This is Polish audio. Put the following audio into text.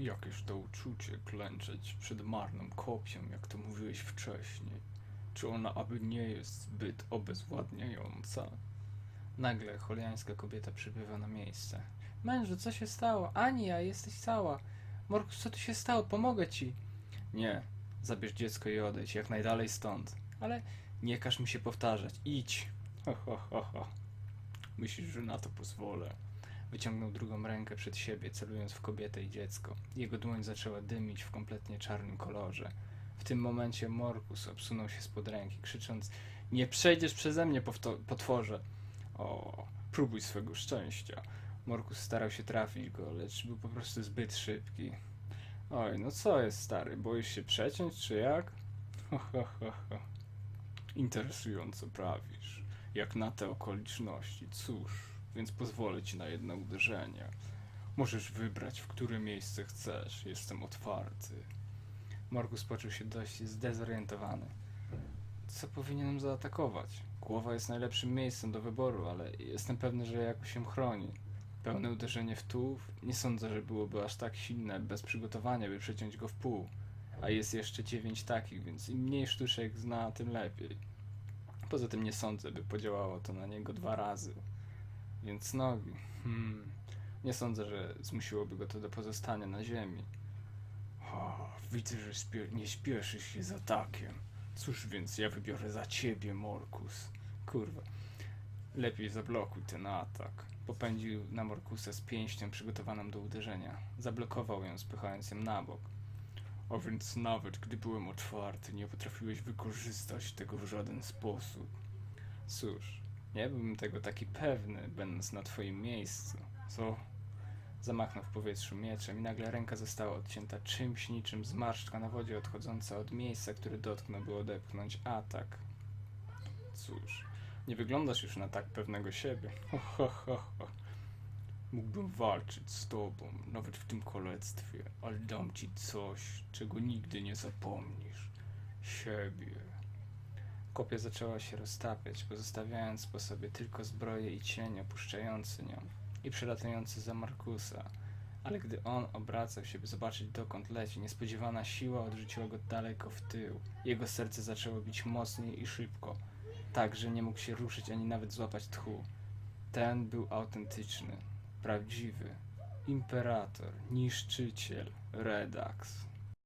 Jakież to uczucie klęczeć przed marną kopią, jak to mówiłeś wcześniej. Czy ona aby nie jest zbyt obezwładniająca? Nagle choliańska kobieta przybywa na miejsce. Mężu, co się stało? Ania, jesteś cała. Morkus, co tu się stało? Pomogę ci. Nie, zabierz dziecko i odejdź, jak najdalej stąd. Ale nie każ mi się powtarzać. Idź. Ho, ho, ho, ho. Myślisz, że na to pozwolę? Wyciągnął drugą rękę przed siebie, celując w kobietę i dziecko. Jego dłoń zaczęła dymić w kompletnie czarnym kolorze. W tym momencie Morkus obsunął się spod ręki, krzycząc Nie przejdziesz przeze mnie, potworze! O, próbuj swego szczęścia. Morkus starał się trafić go, lecz był po prostu zbyt szybki. Oj, no co jest, stary? Boisz się przeciąć, czy jak? Ho, ho, ho. Interesująco prawisz. Jak na te okoliczności, cóż, więc pozwolę ci na jedno uderzenie. Możesz wybrać, w które miejsce chcesz. Jestem otwarty. Morgus poczuł się dość zdezorientowany. Co powinienem zaatakować? Głowa jest najlepszym miejscem do wyboru, ale jestem pewny, że jakoś się chroni. Pełne uderzenie w tułów? Nie sądzę, że byłoby aż tak silne, bez przygotowania, by przeciąć go w pół. A jest jeszcze dziewięć takich, więc im mniej sztuczek zna, tym lepiej. Poza tym nie sądzę, by podziałało to na niego dwa razy. Więc nogi. Hmm. Nie sądzę, że zmusiłoby go to do pozostania na ziemi. O, widzę, że nie śpieszysz się z atakiem. Cóż więc ja wybiorę za ciebie, Morkus. Kurwa. Lepiej zablokuj ten atak. Popędził na Morkusa z pięścią przygotowaną do uderzenia. Zablokował ją, spychając ją na bok. A więc nawet gdy byłem otwarty, nie potrafiłeś wykorzystać tego w żaden sposób. Cóż, nie byłbym tego taki pewny, będąc na twoim miejscu. Co? Zamachnął w powietrzu mieczem i nagle ręka została odcięta czymś niczym zmarszczka na wodzie odchodząca od miejsca, które dotknął, by odepchnąć atak. Cóż, nie wyglądasz już na tak pewnego siebie. Ho, ho, ho, ho. Mógłbym walczyć z tobą, nawet w tym kolectwie, ale dam ci coś, czego nigdy nie zapomnisz. Siebie. Kopia zaczęła się roztapiać, pozostawiając po sobie tylko zbroję i cień opuszczający nią i przelatujący za Markusa. Ale gdy on obracał się, by zobaczyć dokąd leci, niespodziewana siła odrzuciła go daleko w tył. Jego serce zaczęło bić mocniej i szybko, tak, że nie mógł się ruszyć ani nawet złapać tchu. Ten był autentyczny, prawdziwy. Imperator, niszczyciel, Redax.